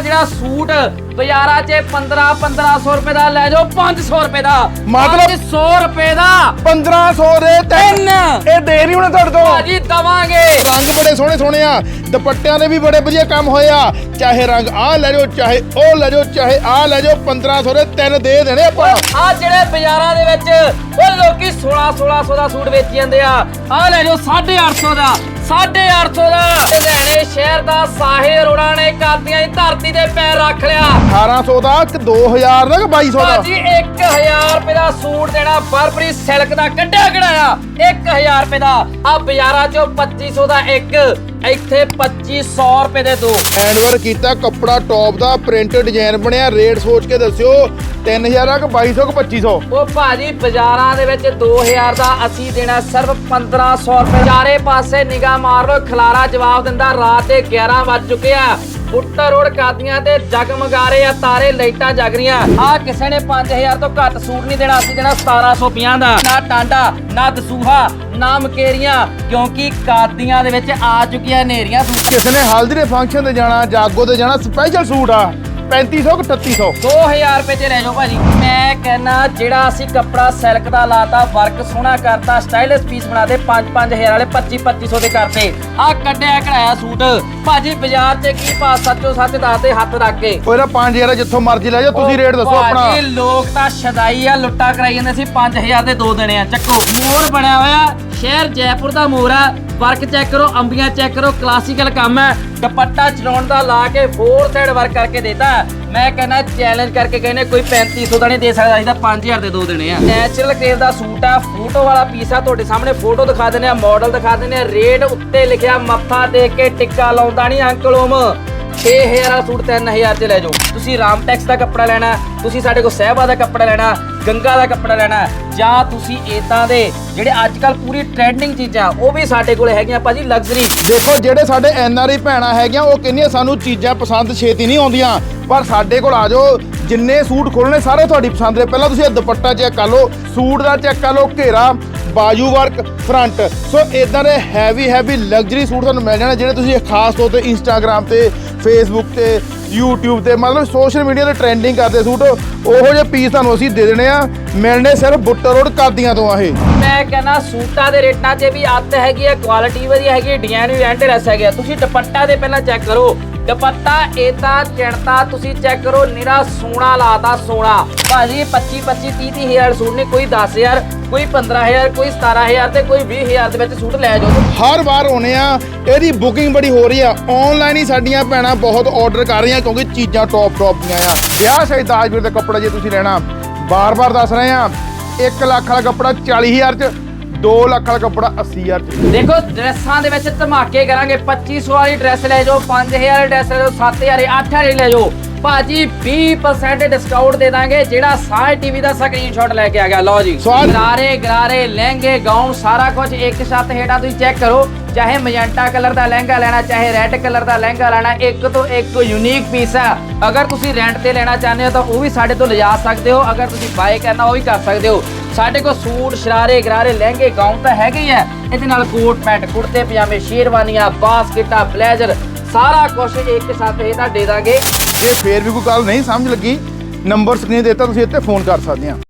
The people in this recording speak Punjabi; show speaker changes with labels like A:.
A: ਆ ਜਿਹੜਾ ਸੂਟ ਬਾਜ਼ਾਰਾਂ 'ਚ 15 1500 ਰੁਪਏ ਦਾ ਲੈ ਜਾਓ 500 ਰੁਪਏ ਦਾ।
B: ਮਤਲਬ-
A: 500 ਰੁਪਏ ਦਾ।
B: 1500 ਦੇ ਤਿੰਨ। ਇਹ ਦੇ ਨਹੀਂ ਹੁਣ ਤੁਹਾਡੇ ਤੋਂ।
A: ਭਾਜੀ ਦਵਾਂਗੇ।
B: ਰੰਗ ਬੜੇ ਸੋਹਣੇ ਸੋਹਣੇ ਆ। ਦੁਪੱਟਿਆਂ ਦੇ ਵੀ ਬੜੇ ਵਧੀਆ ਕੰਮ ਹੋਏ ਆ। ਚਾਹੇ ਰੰਗ ਆਹ ਲੈ ਜਾਓ ਚਾਹੇ ਉਹ ਲੈ ਜਾਓ ਚਾਹੇ ਆਹ ਲੈ ਜਾਓ 1500 ਦੇ ਤਿੰਨ ਦੇ ਦੇਣੇ ਆਪਾਂ।
A: ਆ ਜਿਹੜੇ ਬਾਜ਼ਾਰਾਂ ਦੇ ਵਿੱਚ ਉਹ ਲੋਕੀ 16 1600 ਦਾ ਸੂਟ ਵੇਚੀ ਜਾਂਦੇ ਆ। ਆ ਲੈ ਜਾਓ 850 ਦਾ। 850 ਦਾ ਲੁਧਿਆਣੇ ਸ਼ਹਿਰ ਦਾ ਸਾਹਿਲ ਅਰੋੜਾ ਨੇ ਕਾਦੀਆਂ ਦੀ ਧਰਤੀ ਤੇ ਪੈਰ ਰੱਖ ਲਿਆ।
B: 1800 ਦਾ ਕਿ 2000 ਦਾ ਕਿ 2200 ਦਾ?
A: ਭਾਜੀ 1000 ਰੁਪਏ ਦਾ ਸੂਟ ਦੇਣਾ ਬਰਬਰੀ ਸਿਲਕ ਦਾ ਕੱਢਿਆ ਕਢਾਇਆ 1000 ਰੁਪਏ ਦਾ। ਆ ਬਾਜ਼ਾਰਾਂ ਚੋਂ 2500 ਦਾ ਇੱਕ। ਇੱਥੇ 2500 ਰੁਪਏ ਦੇ ਦੋ।
B: ਹੈਂਡਵਰ ਕੀਤਾ ਕੱਪੜਾ ਟੌਪ ਦਾ ਪ੍ਰਿੰਟ ਡਿਜ਼ਾਈਨ ਬਣਿਆ ਰੇਟ ਸੋਚ ਕੇ ਦੱਸਿਓ 3000 ਆ ਕਿ 2200 ਕਿ 2500
A: ਉਹ ਭਾਜੀ ਬਾਜ਼ਾਰਾਂ ਦੇ ਵਿੱਚ 2000 ਦਾ ਅਸੀਂ ਦੇਣਾ ਸਿਰਫ 1500 ਰੁਪਏ। ਚਾਰੇ ਪਾਸੇ ਨਿਗਾਹ ਮਾਰ ਲਓ ਖਲਾਰਾ ਜਵਾਬ ਦਿੰਦਾ ਰਾਤ ਦੇ 11 ਵੱਜ ਚੁੱਕੇ ਆ। ਬੁੱਟਾ ਰੋਡ ਕਾਦੀਆਂ ਤੇ ਜਗਮਗਾ ਰਹੇ ਆ, ਤਾਰੇ ਲਾਈਟਾਂ ਜਗ ਰਹੀਆਂ। ਆ ਕਿਸੇ ਨੇ 5000 ਤੋਂ ਘੱਟ ਸੂਟ ਨਹੀਂ ਦੇਣਾ, ਅਸੀਂ ਦੇਣਾ 1750 ਦਾ। ਨਾ ਟਾਂਡਾ, ਨਾ ਦਸੂਹਾ, ਨਾ ਮਕੇਰੀਆਂ, ਕਿਉਂਕਿ ਕਾਦੀਆਂ ਦੇ ਵਿੱਚ ਆ ਚੁੱਕੀਆਂ ਹਨੇਰੀਆਂ
B: ਕਿਸੇ ਨੇ ਹਲਦੀ ਦੇ ਫੰਕਸ਼ਨ ਤੇ ਜਾਣਾ, ਜਾਗੋ ਤੇ ਜਾਣਾ ਸਪੈਸ਼ਲ ਸੂਟ ਆ। 3500 ਕਿ 3300
A: 2000 ਰੁਪਏ ਚ ਲੈ ਜਾਓ ਭਾਜੀ। ਮੈਂ ਕਹਿੰਨਾ ਜਿਹੜਾ ਅਸੀਂ ਕੱਪੜਾ ਸਿਲਕ ਦਾ ਲਾਤਾ ਵਰਕ ਸੋਹਣਾ ਕਰਤਾ ਸਟਾਈਲਿਸ਼ ਪੀਸ ਬਣਾਦੇ 5-5000 ਵਾਲੇ 25-2500 ਦੇ ਕਰਤੇ। ਆ ਕੱਢਿਆ ਕਢਾਇਆ ਸੂਟ। ਭਾਜੀ ਬਾਜ਼ਾਰ 'ਚ ਕੀ ਪਾ ਸੱਚੋ ਸੱਚ ਦੱਸਦੇ ਹੱਥ ਰੱਖ ਕੇ।
B: ਉਹ ਇਹਦਾ 5000 ਜਿੱਥੋਂ ਮਰਜ਼ੀ ਲੈ ਜਾਓ ਤੁਸੀਂ ਰੇਟ ਦੱਸੋ ਆਪਣਾ।
A: ਭਾਜੀ ਲੋਕ ਤਾਂ ਸ਼ਦਾਈ ਆ ਲੁੱਟਾ ਕਰਾਈ ਜਾਂਦੇ ਸੀ 5000 ਦੇ ਦੋ ਦੇਣੇ ਆ। ਚੱਕੋ ਮੋਰ ਬਣਿਆ ਹੋਇਆ ਸ਼ਹਿਰ ਜੈਪੁਰ ਦਾ ਮੋਰ ਆ। ਵਰਕ ਚੈੱਕ ਕਰੋ, ਅੰਬੀਆਂ ਚੈੱਕ ਕਰੋ ਕਲਾਸੀਕਲ ਕੰਮ ਹੈ। ਦੁਪੱਟਾ ਚੜਾਉਣ ਦਾ ਲਾ ਕੇ ਫੋਰ ਸਾਈਡ ਵਰਕ ਕਰਕੇ ਦੇਤਾ ਮੈਂ ਕਹਿੰਦਾ ਚੈਲੰਜ ਕਰਕੇ ਕਹਿੰਦੇ ਕੋਈ 3500 ਦਾ ਨਹੀਂ ਦੇ ਸਕਦਾ, ਅਸੀਂ ਤਾਂ 5000 ਦੇ ਦੋ ਦੇਣੇ ਆ। ਨੈਚੁਰਲ ਕੇਸ ਦਾ ਸੂਟ ਆ ਫੋਟੋ ਵਾਲਾ ਪੀਸ ਆ, ਤੁਹਾਡੇ ਸਾਹਮਣੇ ਫੋਟੋ ਦਿਖਾ ਦਿੰਦੇ ਆ ਮਾਡਲ ਦਿਖਾ ਦਿੰਦੇ ਆ ਰੇਟ ਉੱਤੇ ਲਿਖਿਆ, ਮੱਥਾ ਦੇ ਕੇ ਟਿੱਕਾ ਲਾਉਂਦਾ ਨਹੀਂ ਅੰਕਲ ਓਮ 6000 ਵਾਲਾ ਸੂਟ 3000 ਚ ਲੈ ਜਾਓ। ਤੁਸੀਂ ਰਾਮਟੈਕਸ ਦਾ ਕੱਪੜਾ ਲੈਣਾ, ਤੁਸੀਂ ਸਾਡੇ ਕੋਲ ਸਹਿਬਾ ਦਾ ਕੱਪੜਾ ਲੈਣਾ, ਗੰਗਾ ਦਾ ਕੱਪੜਾ ਲੈਣਾ, ਜਾਂ ਤੁਸੀਂ ਇਦਾਂ ਦੇ ਜਿਹੜੇ ਅੱਜ ਕੱਲ ਪੂਰੀ ਟ੍ਰੈਂਡਿੰਗ ਚੀਜ਼ਾਂ, ਉਹ ਵੀ ਸਾਡੇ ਕੋਲ ਹੈਗੀਆਂ ਭਾਜੀ ਲਗਜ਼ਰੀ
B: ਦੇਖੋ, ਜਿਹੜੇ ਸਾਡੇ ਐਨ ਆਰ ਐਨਆਰਆਈ ਭੈਣਾਂ ਹੈਗੀਆਂ, ਉਹ ਕਹਿੰਦੀਆਂ ਸਾਨੂੰ ਚੀਜ਼ਾਂ ਪਸੰਦ ਛੇਤੀ ਨਹੀਂ ਆਉਂਦੀਆਂ। ਪਰ ਸਾਡੇ ਕੋਲ ਆ ਜਾਓ, ਜਿੰਨੇ ਸੂਟ ਖੋਲਣੇ ਸਾਰੇ ਤੁਹਾਡੀ ਪਸੰਦ ਦੇ ਪਹਿਲਾਂ ਤੁਸੀਂ ਇਹ ਦੁਪੱਟਾ ਚੈੱਕ ਕਰ ਲਓ, ਸੂਟ ਦਾ ਚੈੱਕ ਕਰ ਲਓ, ਘੇਰਾ, ਬਾਜੂ ਵਰਕ ਫਰੰਟ ਸੋ ਇਦਾਂ ਦੇ ਹੈਵੀ ਹੈਵੀ ਲਗਜ਼ਰੀ ਸੂਟ ਤੁਹਾਨੂੰ ਮਿਲ ਜਾਣਾ, ਜਿਹੜੇ ਤੁਸੀਂ ਖਾਸ ਤੌਰ ਤੇ ਇੰਸਟਾਗ੍ਰam ਤੇ ਫੇਸਬੁੱਕ ਤੇ, YouTube ਤੇ, ਮਤਲਬ ਸੋਸ਼ਲ ਮੀਡੀਆ ਤੇ ਟ੍ਰੈਂਡਿੰਗ ਕਰਦੇ ਸੂਟ। ਉਹੋ ਜਿਹੇ ਪੀਸ ਤੁਹਾਨੂੰ ਅਸੀਂ ਦੇ ਦੇਣੇ ਆ। ਮਿਲਣੇ ਸਿਰਫ ਬੁੱਟਰ ਰੋਡ ਕਾਦੀਆਂ ਤੋਂ ਆ ਇਹ।
A: ਮੈਂ ਕਹਿੰਦਾ ਸੂਟਾਂ ਦੇ ਰੇਟਾਂ 'ਚ ਵੀ ਅੱਤ ਹੈਗੀ ਆ ਕੁਆਲਿਟੀ ਵਧੀਆ ਹੈਗੀ ਡਿਜ਼ਾਈਨ ਵੀ ਐਂਟਰਸ ਹੈਗੇ ਤੁਸੀਂ ਦੁਪੱਟਾ ਦੇ ਪਹਿਲਾਂ ਚੈੱਕ ਕਰੋ। ਦੁਪੱਟਾ ਇਦਾਂ ਚਿਣਤਾ, ਤੁਸੀਂ ਚੈੱਕ ਕਰੋ ਨਿਰਾ ਸੋਨਾ ਲਾਤਾ ਸੋਨਾ। ਭਾਜੀ 25 25 30 30 ਹਜ਼ਾਰ ਸੂਟ ਨੇ, ਕੋਈ 10000 ਕੋਈ 15000 ਕੋਈ 17000 ਤੇ ਕੋਈ 20000 ਦੇ ਵਿੱਚ ਸੂਟ ਲੈ ਜਾਓ।
B: ਹਰ ਵਾਰ ਆਉਣੇ ਆ ਇਹਦੀ ਬੁਕਿੰਗ ਬੜੀ ਹੋ ਰਹੀ ਆ। ਆਨਲਾਈਨ ਹੀ ਸਾਡੀਆਂ ਭੈਣਾਂ ਬਹੁਤ ਆਰਡਰ ਕਰ ਰਹੀਆਂ ਕਿਉਂਕਿ ਚੀਜ਼ਾਂ ਟੌਪ ਟੌਪ ਦੀਆਂ ਆ। ਵਿਆਹ ਸ਼ਾਦੀ ਦਾਜਵੀਰ ਦਾ ਕੱਪੜਾ ਜੇ ਤੁਸੀਂ ਲੈਣਾ ਬਾਰ-ਬਾਰ ਦੱਸ ਰਹੇ ਆ 1 ਲੱਖ ਵਾਲਾ ਕੱਪੜਾ 40000 ਚ 2 ਲੱਖ ਵਾਲਾ ਕੱਪੜਾ 80000 ਚ।
A: ਦੇਖੋ ਡਰੈਸਾਂ ਦੇ ਵਿੱਚ ਧਮਾਕੇ ਕਰਾਂਗੇ 2500 ਵਾਲੀ ਡਰੈਸ ਲੈ ਜਾਓ 5000 ਵਾਲੀ ਡਰੈਸ ਲੈ ਜਾਓ 7000 8000 ਵਾਲੀ ਲੈ ਜਾਓ। ਭਾਜੀ 20% ਡਿਸਕਾਊਂਟ ਦੇ ਦਾਂਗੇ ਜਿਹੜਾ ਸਾਹ ਟੀਵੀ ਦਾ ਸਕਰੀਨਸ਼ਾਟ ਲੈ ਕੇ ਆ ਗਿਆ। ਲਓ ਜੀ
B: ਸਵਾਦ-
A: ਗਰਾਰੇ ਗਰਾਰੇ ਲਹਿੰਗੇ ਗਾਊਨ ਸਾਰਾ ਕੁਝ ਇੱਕ ਛੱਤ ਹੇਠਾਂ ਤੁਸੀਂ ਚੈੱਕ ਕਰੋ। ਚਾਹੇ ਮਜੈਂਟਾ ਕਲਰ ਦਾ ਲਹਿੰਗਾ ਲੈਣਾ ਚਾਹੇ ਰੈੱਡ ਕਲਰ ਦਾ ਲਹਿੰਗਾ ਲੈਣਾ ਇੱਕ ਤੋਂ ਇੱਕ ਯੂਨੀਕ ਪੀਸ ਹੈ ਅਗਰ ਤੁਸੀਂ ਰੈਂਟ ਤੇ ਲੈਣਾ ਚਾਹੁੰਦੇ ਹੋ ਤਾਂ ਉਹ ਵੀ ਸਾਡੇ ਤੋਂ ਲਿਜਾ ਸਕਦੇ ਹੋ। ਅਗਰ ਤੁਸੀਂ ਬਾਏ ਕਰਨਾ ਉਹ ਵੀ ਕਰ ਸਕਦੇ ਹੋ। ਸਾਡੇ ਕੋਲ ਸੂਟ ਸ਼ਰਾਰੇ ਗਰਾਰੇ ਲਹਿੰਗੇ ਗਾਊਨ ਤਾਂ ਹੈਗੇ ਹੀ ਆ। ਇਹਦੇ ਨਾਲ ਕੋਟ ਪੈਂਟ ਕੁੜਤੇ ਪਜਾਮੇ ਸ਼ੇਰਵਾਨੀਆਂ ਬਾਸਕਟਾਂ ਬਲੇਜ਼ਰ ਸਾਰਾ ਕੁਝ ਇੱਕ ਸਾਥ ਹੇਠਾਂ ਦੇ ਦਾਂਗੇ।
B: ਜੇ ਫੇਰ ਵੀ ਕੋਈ ਗੱਲ ਨਹੀਂ, ਸਮਝ ਲੱਗੀ? ਨੰਬਰ ਸਕਰੀਨ ਤੇ ਦਿੱਤਾ ਤੁਸੀਂ ਇੱਥੇ ਫੋਨ ਕਰ ਸਕਦੇ ਆ।